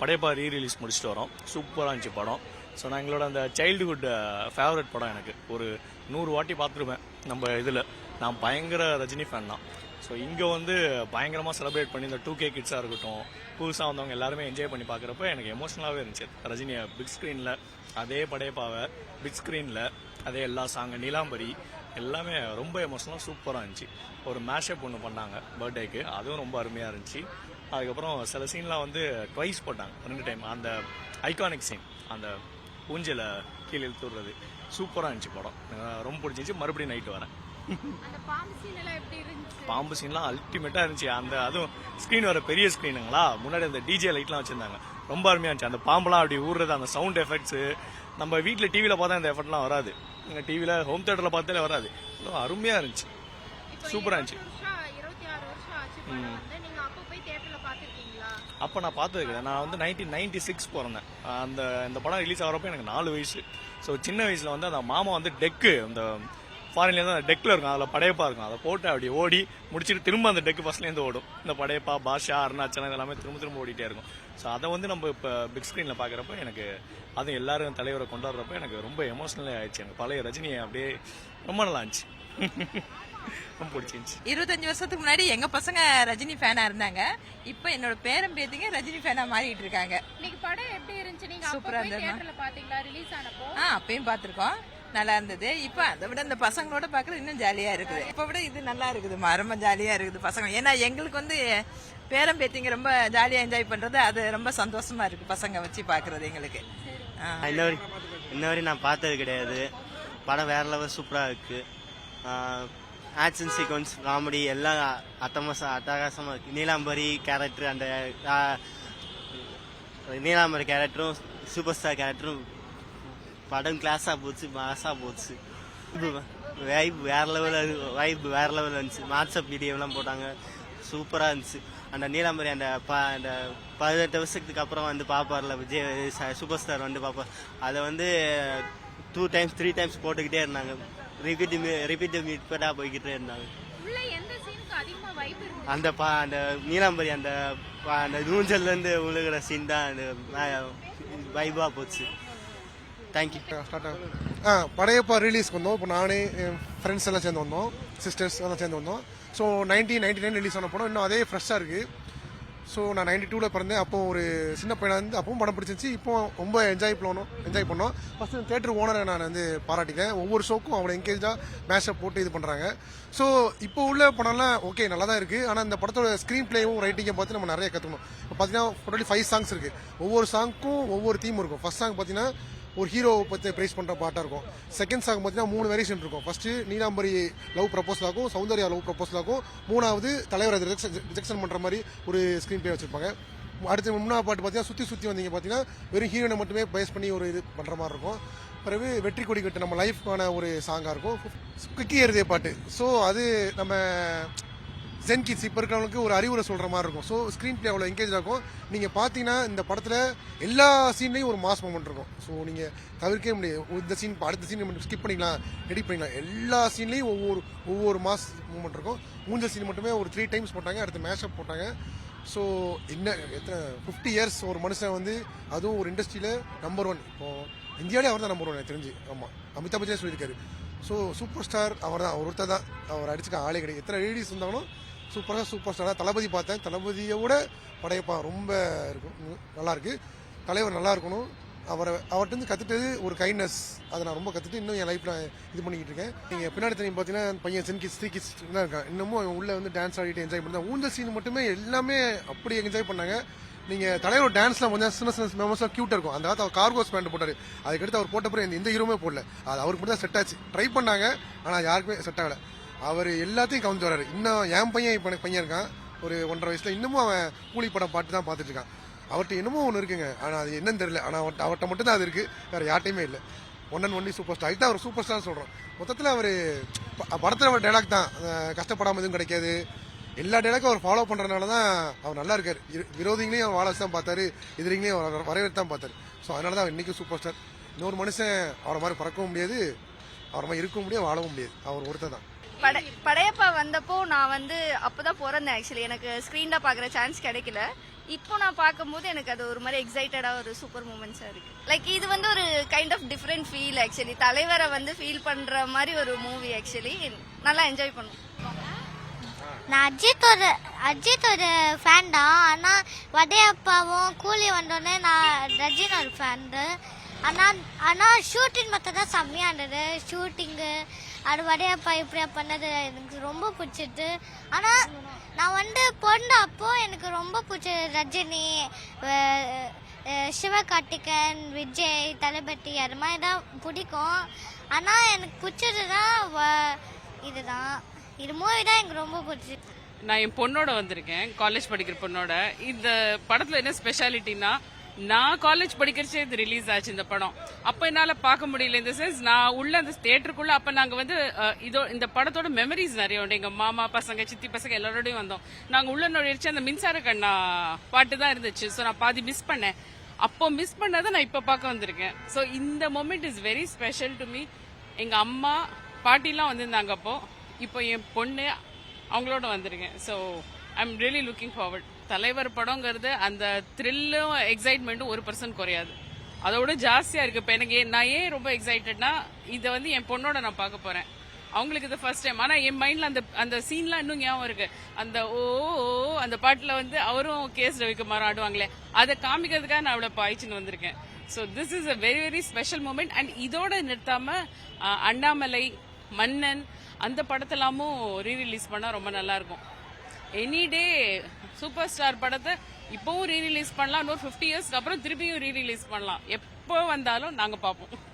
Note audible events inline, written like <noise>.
Padayappa re release முடிச்சுட்டு வரோம். சூப்பராக இருந்துச்சு படம். ஸோ நான் எங்களோட அந்த சைல்டுஹுட் ஃபேவரட் uh, படம் எனக்கு. ஒரு நூறு வாட்டி பார்த்துருப்பேன் நம்ம இதில். நான் பயங்கர ரஜினி ஃபேன் தான். ஸோ இங்கே வந்து பயங்கரமாக செலிப்ரேட் பண்ணி இந்த டூ கே கிட்ஸாக இருக்கட்டும் புதுசாக வந்தவங்க எல்லாருமே என்ஜாய் பண்ணி பார்க்குறப்ப எனக்கு எமோஷனலாகவே இருந்துச்சு. ரஜினியை பிக் ஸ்க்ரீனில் அதே படையப்பாவை பிக் ஸ்க்ரீனில் அதே எல்லா சாங்கு நீலாம்பரி எல்லாமே ரொம்ப எமோஷனலாக சூப்பராக இருந்துச்சு. ஒரு மேஷப் ஒன்று பண்ணாங்க பர்த்டேக்கு அதுவும் ரொம்ப அருமையாக இருந்துச்சு. அதுக்கப்புறம் சில சீன்லாம் வந்து ட்வைஸ் போட்டாங்க. ரெண்டு டைம் அந்த ஐகானிக் சீன் அந்த ஊஞ்சலை கீழே இழுத்து விடுறது. சூப்பராக இருந்துச்சு படம். ரொம்ப பிடிச்சிருந்துச்சு. மறுபடியும் நைட்டு வரேன். அந்த பாம்பு சீன்லாம் அல்டிமேட்டாக இருந்துச்சு? அந்த அதுவும் ஸ்க்ரீன் வர பெரிய ஸ்க்ரீனுங்களா முன்னாடி அந்த டிஜே லைட்லாம் வச்சுருந்தாங்க. ரொம்ப அருமையாக இருந்துச்சு. அந்த பாம்பெல்லாம் அப்படி ஊறுறது அந்த சவுண்ட் எஃபெக்ட்ஸு நம்ம வீட்டில் டிவியில் பார்த்தா இந்த எஃபெக்ட்லாம் வராது. எங்கள் டிவியில் ஹோம் தேட்டரில் பார்த்தாலே வராது. அருமையாக இருந்துச்சு. இப்போ சூப்பரா இருந்துச்சு. அப்போ நான் பார்த்ததுக்கு நான் வந்து நைன்டீன் நைன்டி சிக்ஸ் பிறந்தேன். அந்த இந்த படம் ரிலீஸ் ஆகிறப்ப எனக்கு நாலு வயசு. ஸோ சின்ன வயசில் வந்து அந்த மாமா வந்து டெக்கு அந்த ஃபாரின்லேருந்து அந்த டெக்கில் இருக்கும். அதில் படையப்பா இருக்கும். அதை போட்டு அப்படி ஓடி முடிச்சுட்டு திரும்ப அந்த டெக்கு ஃபஸ்ட்லேருந்து ஓடும். இந்த படையப்பா பாஷா அருணாச்சலம் இதெல்லாமே திரும்ப திரும்ப ஓடிட்டே இருக்கும். ஸோ அதை வந்து நம்ம இப்போ பிக் ஸ்க்ரீனில் பார்க்குறப்ப எனக்கு அதுவும் எல்லாரும் தலைவரை கொண்டாடுறப்ப எனக்கு ரொம்ப எமோஷனலே ஆயிடுச்சு. எனக்கு பழைய ரஜினியை அப்படியே ரொம்ப நல்லா இருந்துச்சு. <laughs> ரொம்ப பிடிச்சிருந்துச்சு. இருபத்தஞ்சு வருஷத்துக்கு முன்னாடி எங்க பசங்க ரஜினி ஃபேனா இருந்தாங்க. இப்போ என்னோட பேரன் பேத்திங்க ரஜினி ஃபேனா மாறிட்டு இருக்காங்க. இன்னைக்கு படம் எப்படி இருந்துச்சு? நீங்க சூப்பரா. தியேட்டர்ல பாத்தீங்களா? ரிலீஸ் ஆனப்போ? ஆ அப்பயும் பார்த்துருக்கோம் நல்லா இருந்தது. இப்போ அதை விட இந்த பசங்களோட பார்க்கறது இன்னும் ஜாலியா இருக்குது. இப்போ விட இது நல்லா இருக்குதுமா ரொம்ப ஜாலியா இருக்குது பசங்க. ஏன்னா எங்களுக்கு வந்து பேரன் பேத்திங்க ரொம்ப ஜாலியா என்ஜாய் பண்றது அது ரொம்ப சந்தோஷமா இருக்கு பசங்க வச்சு பார்க்கறது எங்களுக்கு. இன்ன வரை இன்ன வரை நான் பார்த்தது கிடையாது. படம் வேற லெவல் சூப்பராக இருக்கு. ஆக்ஷன் சீக்வன்ஸ் காமெடி எல்லாம் அட்டமச அட்டகாசமாக இருக்குது நீலாம்பரி கேரக்டர் அந்த நீலாம்பரி கேரக்டரும் சூப்பர் ஸ்டார் கேரக்டரும் படம் கிளாஸாக போச்சு மாஸாக போச்சு. வைப் வேற லெவலில் வைப் வேற லெவலில் இருந்துச்சு. வாட்ஸ்அப் வீடியோலாம் போட்டாங்க. சூப்பராக இருந்துச்சு. அந்த நீலாம்பரி அந்த ப அந்த பதினெட்டு வருஷத்துக்கு அப்புறம் வந்து பார்ப்பார்ல விஜய் சூப்பர் ஸ்டார் வந்து பார்ப்பார் அதை வந்து டூ டைம்ஸ் த்ரீ டைம்ஸ் போட்டுக்கிட்டே இருந்தாங்க. ரிப்பீட் ரிப்பீட் மீட்பட்டாக போய்கிட்டே இருந்தாங்க. உள்ள எந்த சீனுக்கு அதிகமா வைப் இருந்துச்சு அந்த பா அந்த நீலாம்பரி அந்த ப- அந்த நூஞ்சல்லேருந்து விழுகிற சீன் தான் அந்த வைபாக போச்சு. தேங்க்யூ ஆ. படையப்பா ரிலீஸ்க்கு வந்தோம். இப்போ நானே என் ஃப்ரெண்ட்ஸ் எல்லாம் சேர்ந்து வந்தோம். சிஸ்டர்ஸ் எல்லாம் சேர்ந்து வந்தோம். So nineteen ninety nine release ஆன படம். இன்னும் அதே ஃப்ரெஷ்ஷாக இருக்குது ஸோ நான் நைன்டி டூவில் பிறந்தேன். அப்போ ஒரு சின்ன பையனாக இருந்து அப்பவும் படம் பிடிச்சிருந்துச்சி. இப்போ ரொம்ப என்ஜாய் பண்ணணும் என்ஜாய் பண்ணோம். ஃபஸ்ட் தேட்டர் ஓனரை நான் வந்து பாராட்டிட்டேன். ஒவ்வொரு ஷோக்கும் அவனை என்கேஜாக மேஷப் போட்டு இது பண்ணுறாங்க ஸோ இப்போ உள்ள படம்லாம் ஓகே நல்லா தான் இருக்குது ஆனால் இந்த படத்தோட ஸ்க்ரீன் பிளேவும் ரைட்டிங்கை பார்த்து நம்ம நிறைய கற்றுக்கணும் இப்போ பார்த்தீங்கன்னா டோட்டலி ஃபைவ் சாங்ஸ் இருக்குது ஒவ்வொரு சாங்க்கும் ஒவ்வொரு தீம் இருக்கும். ஃபஸ்ட் சாங் பார்த்தீங்கன்னா ஒரு ஹீரோவை பற்றி ப்ரைஸ் பண்ணுற பாட்டாக இருக்கும். செகண்ட் சாங் பார்த்தீங்கன்னா மூணு வேரியேஷன் இருக்கும். ஃபர்ஸ்ட் நீலாம்பரி லவ் ப்ரப்போசலாகும் சௌந்தர்யா லவ் ப்ரப்போசலாகும் மூணாவது தலைவர் அது ரிஜெக்ஷன் பண்ணுற மாதிரி ஒரு ஸ்க்ரீன் பிளே வச்சிருப்பாங்க. அடுத்து மூணாவது பாட்டு பார்த்தீங்கன்னா சுற்றி சுற்றி வந்தீங்க பார்த்தீங்கன்னா வெறும் ஹீரோனை மட்டுமே பேஸ் பண்ணி ஒரு இது பண்ணுற மாதிரி இருக்கும். பிறகு வெற்றி கொடி கட்டு நம்ம லைஃப்க்கான ஒரு சாங்காக இருக்கும். குக்கி ஏறுதே பாட்டு. ஸோ அது நம்ம ஜென் கிட்ஸ் இப்போ இருக்கிறவங்களுக்கு ஒரு அறிவுரை சொல்கிற மாதிரி இருக்கும். ஸோ ஸ்க்ரீன் பிளே அவ்வளோ என்கேஜ் ஆகும். நீங்கள் பார்த்தீங்கன்னா இந்த படத்தில் எல்லா சீன்லேயும் ஒரு மாஸ் மூமெண்ட் இருக்கும். ஸோ நீங்கள் தவிர்க்கவே முடியாது. இந்த சீன் அடுத்த சீன் ஸ்கிப் பண்ணிக்கலாம் எடிட் பண்ணிக்கலாம். எல்லா சீன்லேயும் ஒவ்வொரு ஒவ்வொரு மாஸ் மூமெண்ட் இருக்கும். மூஞ்சல் சீன் மட்டுமே ஒரு த்ரீ டைம்ஸ் போட்டாங்க அடுத்து மேஷப் போட்டாங்க. ஸோ என்ன எத்தனை ஃபிஃப்டி இயர்ஸ் ஒரு மனுஷன் வந்து அதுவும் ஒரு இண்டஸ்ட்ரியில் நம்பர் ஒன் இப்போ இந்தியாவிலே அவர் தான் நம்பர் ஒன் எனக்கு தெரிஞ்சு. ஆமாம் அமிதாப் பச்சன் சொல்லியிருக்காரு. ஸோ சூப்பர் ஸ்டார் அவர் தான் அவர் ஒருத்தர் தான். அவர் அடிச்சுக்க ஆளே கிடையாது. எத்தனை லேடிஸ் இருந்தாலும் சூப்பராக சூப்பர் ஸ்டாராக தளபதி பார்த்தேன். தளபதியை விட படையப்பா ரொம்ப இருக்கும். நல்லாயிருக்கு தலைவர் நல்லா இருக்கணும். அவரை அவர்கிட்ட கற்றுட்டது ஒரு கைண்ட்னஸ் அதை நான் ரொம்ப கற்றுட்டு இன்னும் என் லைஃப்பில் இது பண்ணிக்கிட்டு இருக்கேன். நீங்கள் பின்னாடி தெரியும் பார்த்தீங்கன்னா பையன் சென் கிஸ் த்ரீ கிஸ் தான் இருக்கான். இன்னமும் அவன் உள்ளே வந்து டான்ஸ் ஆடிட்டு என்ஜாய் பண்ணி ஊந்த சீன் மட்டுமே எல்லாமே அப்படி என்ஜாய் பண்ணாங்க. நீங்கள் தலைவர் டான்ஸ்லாம் கொஞ்சம் சின்ன சின்ன மெமர்ஸ்லாம் க்யூட்டாக இருக்கும். அந்த காலத்து அவர் கார்கோஸ் பேண்ட் போட்டார். அதுக்கடுத்து அவர் போட்டப்பறம் எந்த ஹீரோமே போடல. அது அவருக்கு மட்டும் தான் செட் ஆச்சு. ட்ரை பண்ணாங்க ஆனால் யாருக்குமே செட் ஆகலை. அவர் எல்லாத்தையும் கவனிச்சு வர்றாரு. இன்னும் என் பையன் இப்போ எனக்கு பையன் இருக்கான். ஒரு ஒன்றரை வயசுல இன்னமும் அவன் கூலி படம் பாட்டு தான் பார்த்துட்டு இருக்கான். அவர்கிட்ட என்னமோ ஒன்று இருக்குங்க. ஆனால் அது என்னன்னு தெரியல. ஆனால் அவர்கிட்ட அவர்கிட்ட மட்டும் தான் அது இருக்கு. வேற யார்ட்டையுமே இல்லை. One and only super star our super star சொல்கிறோம் மொத்தத்தில் அவர் படத்தில் அவர் டைலாக் தான். கஷ்டப்படாமல் எதுவும் கிடைக்காது. எல்லா டைலாக்கும் அவர் ஃபாலோ பண்ணுறதுனால தான் அவர் நல்லா இருக்கார். விரோதிங்களையும் அவர் வாழ தான் பார்த்தாரு எதிரிங்களையும் அவர் வரவேற்று தான் பார்த்தாரு. ஸோ அதனால தான் அவர் இன்றைக்கும் சூப்பர் ஸ்டார் இன்னொரு மனுஷன் அவரை மாதிரி பறக்கவும் முடியாது அவரை மாதிரி இருக்கவும் முடியாது வாழவும் முடியாது. அவர் ஒருத்தர் தான். பட- படையப்பா வந்தப்போ நான் வந்து அப்போதான் பிறந்தேன் ஆக்சுவலி எனக்கு ஸ்க்ரீனில் பார்க்குற சான்ஸ் கிடைக்கல. இப்போ நான் பார்க்கும்போது எனக்கு அது ஒரு மாதிரி எக்ஸைட்டடாக ஒரு சூப்பர் மூமெண்ட்ஸாக இருக்கு. லைக் இது வந்து ஒரு kind of different feel actually தலைவரை வந்து ஃபீல் பண்ணுற மாதிரி ஒரு மூவி ஆக்சுவலி நல்லா என்ஜாய் பண்ணும். நான் அஜித்தோட அஜித்தோட ஃபேன் தான் ஆனால் வடையப்பாவும் கூலி வந்தோடனே நான் ரஜினோட ஃபேன் ஆனால் ஆனால் ஷூட்டிங் மட்டும் தான் செம்மையாக இருந்தது. ஷூட்டிங்கு அது வடையப்பா இப்படியா பண்ணது எனக்கு ரொம்ப பிடிச்சிட்டு. ஆனால் நான் வந்து பொண்ணு அப்போ எனக்கு ரொம்ப பிடிச்சது ரஜினி சிவகார்த்திகன் விஜய் தளபதி அது மாதிரி தான் பிடிக்கும். ஆனால் எனக்கு பிடிச்சதுன்னா வ- இதுதான். இது மூவி தான் எனக்கு ரொம்ப பிடிச்சிருக்கு நான் என் பொண்ணோட வந்திருக்கேன் காலேஜ் படிக்கிற பொண்ணோட. இந்த படத்துல என்ன ஸ்பெஷாலிட்டினா நான் காலேஜ் படிக்கிறச்சே இது ரிலீஸ் ஆச்சு இந்த படம். அப்போ என்னால் பார்க்க முடியல இந்த சென்ஸ் நான் உள்ள அந்த தேட்டருக்குள்ள அப்போ நாங்கள் வந்து இதோ இந்த படத்தோட மெமரிஸ் நிறைய உண்டு. எங்கள் மாமா பசங்க சித்தி பசங்க எல்லாரோடையும் வந்தோம். நாங்கள் உள்ள நுழைச்சு அந்த மின்சார கண்ணா பாட்டு தான் இருந்துச்சு. ஸோ நான் பாதி மிஸ் பண்ணேன். அப்போ மிஸ் பண்ணதை நான் இப்போ பார்க்க வந்திருக்கேன். ஸோ இந்த moment is very special to me எங்கள் அம்மா பாட்டிலாம் வந்திருந்தாங்க அப்போது இப்போ என் பொண்ணு அவங்களோட வந்திருக்கேன். So I am really looking forward தலைவர் படங்கிறது அந்த த்ரில்லும் எக்ஸைட்மெண்ட்டும் ஒரு பர்சன்ட் குறையாது. அதோட ஜாஸ்தியாக இருக்குது இப்போ எனக்கு ஏன்- நான் ஏன் ரொம்ப எக்ஸைட்டட்னா இதை வந்து என் பொண்ணோட நான் பார்க்க போகிறேன் அவங்களுக்கு இது ஃபர்ஸ்ட் டைம் ஆனால் என் மைண்டில் அந்த அந்த சீன்லாம் இன்னும் ஞாபகம் இருக்கு. அந்த ஓ ஓ, அந்த பாட்டில் வந்து அவரும் கேஸ் ரவிக்குமார் ஆடுவாங்களே அதை காமிக்கிறதுக்காக நான் அவ்வளோ பாய்ச்சின்னு வந்திருக்கேன். So this is a very very special moment and இதோட நிறுத்தாமல் அண்ணாமலை மன்னன் அந்த படத்தெல்லாமும் ரீ ரிலீஸ் ரொம்ப நல்லாயிருக்கும். எனி டே சூப்பர் ஸ்டார் படத்தை இப்போவும் ரீ ரிலீஸ் பண்ணலாம். இன்னொரு ஃபிஃப்டி இயர்ஸ்க்கு அப்புறம் திருப்பியும் ரீ ரிலீஸ் பண்ணலாம். எப்போ வந்தாலும் நாங்கள் பார்ப்போம்.